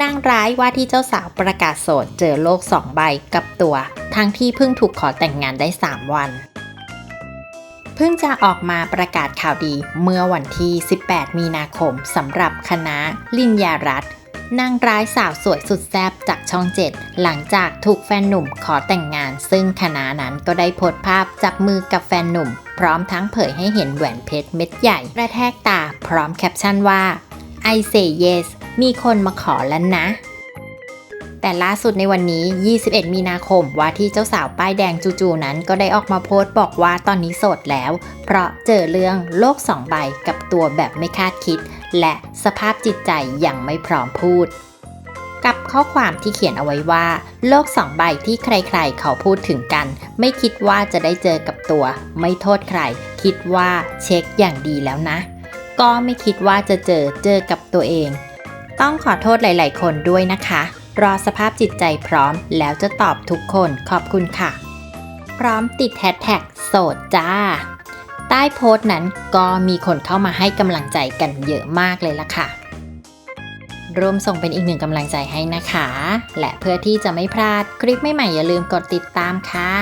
นางร้ายว่าที่เจ้าสาวประกาศโสดเจอโลกสองใบกับตัว ทั้งที่เพิ่งถูกขอแต่งงานได้ 3 วัน เพิ่งจะออกมาประกาศข่าวดีเมื่อวันที่ 18 มีนาคมสำหรับคณะลินยารัตน์นางร้ายสาวสวยสุดแซ่บจากช่องเจ็ดหลังจากถูกแฟนหนุ่มขอแต่งงาน ซึ่งคณะนั้นก็ได้โพสต์ภาพจับมือกับแฟนหนุ่ม พร้อมทั้งเผยให้เห็นแหวนเพชรเม็ดใหญ่กระแทกตา พร้อมแคปชั่นว่า I say yes มีคนมาขอแล้วนะ แต่ล่าสุดในวันนี้ 21 มีนาคมว่าที่เจ้าสาวป้ายแดงจูๆนั้นก็ได้ออกมาโพสต์บอกว่าตอนนี้โสดแล้ว เพราะเจอเรื่องโลกสองใบกับตัวแบบไม่คาดคิด และสภาพจิตใจยังไม่พร้อมพูดกับข้อความที่เขียนเอาไว้ว่า โลกสองใบที่ใครๆ เขาพูดถึงกัน ไม่คิดว่าจะได้เจอกับตัว ไม่โทษใคร คิดว่าเช็คอย่างดีแล้วนะ ก็ไม่คิดว่าจะเจอเจอกับตัวเอง ต้องขอโทษหลาย ๆ คนด้วยนะคะ รอสภาพจิตใจพร้อมแล้วจะตอบทุกคนขอบคุณค่ะ พร้อมติดแฮชแท็กโสดจ้า ใต้โพสต์นั้นก็มีคนเข้ามาให้กำลังใจกันเยอะมากเลยล่ะค่ะร่วมส่งเป็นอีกหนึ่งกำลังใจให้นะคะ และเพื่อที่จะไม่พลาดคลิปใหม่ๆอย่าลืมกดติดตามค่ะ